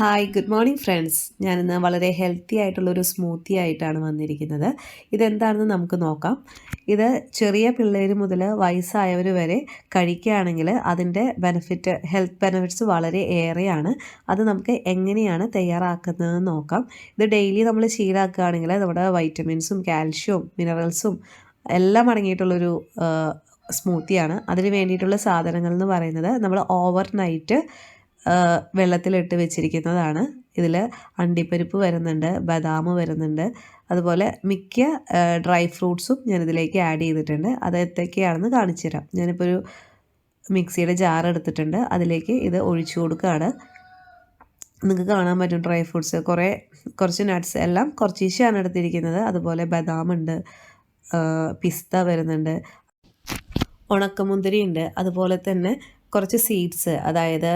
Hi good morning friends ഞാനിന്ന് വളരെ healthy ആയിട്ടുള്ളൊരു സ്മൂത്തി ആയിട്ടാണ് വന്നിരിക്കുന്നത്. ഇതെന്താണെന്ന് നമുക്ക് നോക്കാം. ഇത് ചെറിയ പിള്ളേർ മുതൽ വയസ്സായവർ വരെ കഴിക്കുകയാണെങ്കിൽ അതിന്റെ ബെനിഫിറ്റ് ഹെൽത്ത് ബെനഫിറ്റ്സ് വളരെ ഏറെയാണ്. അത് നമുക്ക് എങ്ങനെയാണ് തയ്യാറാക്കുന്നതെന്ന് നോക്കാം. ഇത് ഡെയിലി നമ്മൾ ശീലാക്കുകയാണെങ്കിൽ നമ്മുടെ വൈറ്റമിൻസും കാൽഷ്യവും മിനറൽസും എല്ലാം അടങ്ങിയിട്ടുള്ളൊരു സ്മൂത്തിയാണ് അതിന് വേണ്ടിയിട്ടുള്ള സാധനങ്ങൾ എന്ന് പറയുന്നത് നമ്മൾ ഓവർ നൈറ്റ് വെള്ളത്തിലിട്ട് വെച്ചിരിക്കുന്നതാണ്. ഇതിൽ അണ്ടിപ്പരിപ്പ് വരുന്നുണ്ട് ബദാം വരുന്നുണ്ട്. അതുപോലെ മിക്ക ഡ്രൈ ഫ്രൂട്ട്സും ഞാനിതിലേക്ക് ആഡ് ചെയ്തിട്ടുണ്ട്. അത് എന്തൊക്കെയാണെന്ന് കാണിച്ചു തരാം. ഞാനിപ്പോൾ ഒരു മിക്സിയുടെ ജാർ എടുത്തിട്ടുണ്ട്. അതിലേക്ക് ഇത് ഒഴിച്ചു കൊടുക്കുകയാണ്. നിങ്ങൾക്ക് കാണാൻ പറ്റും ഡ്രൈ ഫ്രൂട്ട്സ്. കുറേ കുറച്ച് നട്ട്സ് എല്ലാം കുറച്ചീശയാണ് എടുത്തിരിക്കുന്നത്. അതുപോലെ ബദാം ഉണ്ട് പിസ്ത വരുന്നുണ്ട്. ഉണക്കമുന്തിരി ഉണ്ട് അതുപോലെ തന്നെ കുറച്ച് സീഡ്സ് അതായത്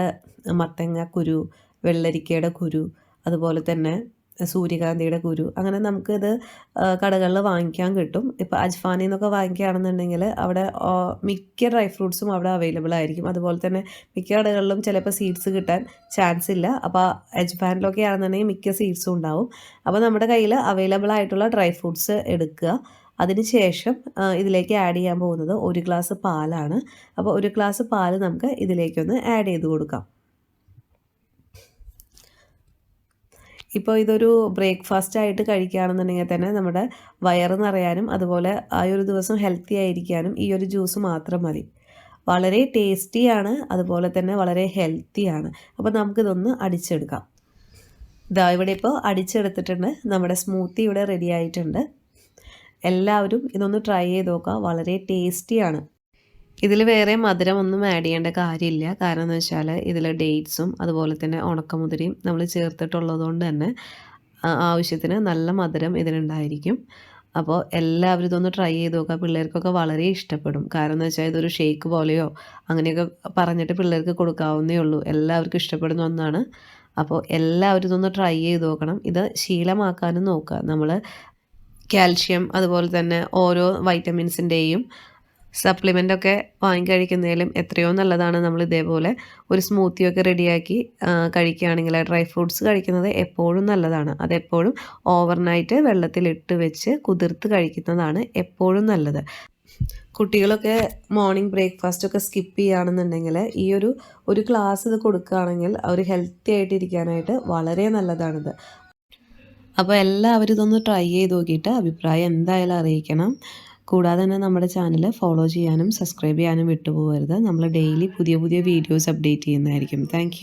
മത്തങ്ങ കുരു വെള്ളരിക്കയുടെ കുരു അതുപോലെ തന്നെ സൂര്യകാന്തിയുടെ കുരു അങ്ങനെ നമുക്കിത് കടകളിൽ വാങ്ങിക്കാൻ കിട്ടും. ഇപ്പോൾ അജ്ഫാനി എന്നൊക്കെ വാങ്ങിക്കുകയാണെന്നുണ്ടെങ്കിൽ അവിടെ മിക്ക ഡ്രൈ ഫ്രൂട്ട്സും അവിടെ അവൈലബിൾ ആയിരിക്കും. അതുപോലെ തന്നെ മിക്ക കടകളിലും ചിലപ്പോൾ സീഡ്സ് കിട്ടാൻ ചാൻസ് ഇല്ല. അപ്പോൾ അജ്ഫാനിലൊക്കെ ആണെന്നുണ്ടെങ്കിൽ മിക്ക സീഡ്സും ഉണ്ടാവും. അപ്പോൾ നമ്മുടെ കയ്യിൽ അവൈലബിൾ ആയിട്ടുള്ള ഡ്രൈ ഫ്രൂട്ട്സ് എടുക്കുക. അതിനുശേഷം ഇതിലേക്ക് ആഡ് ചെയ്യാൻ പോകുന്നത് ഒരു ഗ്ലാസ് പാലാണ്. അപ്പോൾ ഒരു ഗ്ലാസ് പാൽ നമുക്ക് ഇതിലേക്കൊന്ന് ആഡ് ചെയ്ത് കൊടുക്കാം. ഇപ്പോൾ ഇതൊരു ബ്രേക്ക്ഫാസ്റ്റ് ആയിട്ട് കഴിക്കുകയാണെന്നുണ്ടെങ്കിൽ തന്നെ നമ്മുടെ വയറ് നിറയാനും അതുപോലെ ആ ഒരു ദിവസം ഹെൽത്തി ആയിരിക്കാനും ഈ ഒരു ജ്യൂസ് മാത്രം മതി. വളരെ ടേസ്റ്റിയാണ് അതുപോലെ തന്നെ വളരെ ഹെൽത്തിയാണ് അപ്പോൾ നമുക്കിതൊന്ന് അടിച്ചെടുക്കാം. ഇതാ ഇവിടെ ഇപ്പോൾ അടിച്ചെടുത്തിട്ടുണ്ട്. നമ്മുടെ സ്മൂത്തി ഇവിടെ റെഡി ആയിട്ടുണ്ട്. എല്ലാവരും ഇതൊന്ന് ട്രൈ ചെയ്ത് നോക്കുക വളരെ ടേസ്റ്റിയാണ് ഇതിൽ വേറെ മധുരം ഒന്നും ആഡ് ചെയ്യേണ്ട കാര്യമില്ല. കാരണം എന്ന് വെച്ചാൽ ഇതിൽ ഡേറ്റ്സും അതുപോലെ തന്നെ ഉണക്കമുതിരിയും നമ്മൾ ചേർത്തിട്ടുള്ളതുകൊണ്ട് തന്നെ ആവശ്യത്തിന് നല്ല മധുരം ഇതിനുണ്ടായിരിക്കും അപ്പോൾ എല്ലാവരും ഇതൊന്ന് ട്രൈ ചെയ്ത് നോക്കുക പിള്ളേർക്കൊക്കെ വളരെ ഇഷ്ടപ്പെടും. കാരണം എന്ന് വെച്ചാൽ ഇതൊരു ഷേക്ക് പോലെയോ അങ്ങനെയൊക്കെ പറഞ്ഞിട്ട് പിള്ളേർക്ക് കൊടുക്കാവുന്നേ ഉള്ളൂ. എല്ലാവർക്കും ഇഷ്ടപ്പെടുന്ന ഒന്നാണ്. അപ്പോൾ എല്ലാവരും ഇതൊന്ന് ട്രൈ ചെയ്ത് നോക്കണം. ഇത് ശീലമാക്കാനും നോക്കുക നമ്മൾ കാൽഷ്യം അതുപോലെ തന്നെ ഓരോ വൈറ്റമിൻസിന്റെയും സപ്ലിമെന്റൊക്കെ വാങ്ങിക്കഴിക്കുന്നതിലും എത്രയോ നല്ലതാണ് നമ്മൾ ഇതേപോലെ ഒരു സ്മൂത്തിയൊക്കെ റെഡിയാക്കി കഴിക്കുകയാണെങ്കിൽ ഡ്രൈ ഫ്രൂട്ട്സ് കഴിക്കുന്നത് എപ്പോഴും നല്ലതാണ്. അതെപ്പോഴും ഓവർനൈറ്റ് വെള്ളത്തിലിട്ട് വെച്ച് കുതിർത്ത് കഴിക്കുന്നതാണ് എപ്പോഴും നല്ലത്. കുട്ടികളൊക്കെ മോർണിംഗ് ബ്രേക്ക്ഫാസ്റ്റ് ഒക്കെ സ്കിപ്പ് ചെയ്യുകയാണെന്നുണ്ടെങ്കിൽ ഈ ഒരു ഒരു ക്ലാസ് ഇത് കൊടുക്കുകയാണെങ്കിൽ അവർ ഹെൽത്തി ആയിട്ട് ഇരിക്കാനായിട്ട് വളരെ നല്ലതാണിത്. അപ്പോൾ എല്ലാവരും ഇതൊന്ന് ട്രൈ ചെയ്ത് നോക്കിയിട്ട് അഭിപ്രായം എന്തായാലും അറിയിക്കണം. കൂടാതെ തന്നെ നമ്മുടെ ചാനൽ ഫോളോ ചെയ്യാനും സബ്സ്ക്രൈബ് ചെയ്യാനും വിട്ടുപോകരുത്. നമ്മൾ ഡെയിലി പുതിയ പുതിയ വീഡിയോസ് അപ്ഡേറ്റ് ചെയ്യുന്നതായിരിക്കും. താങ്ക്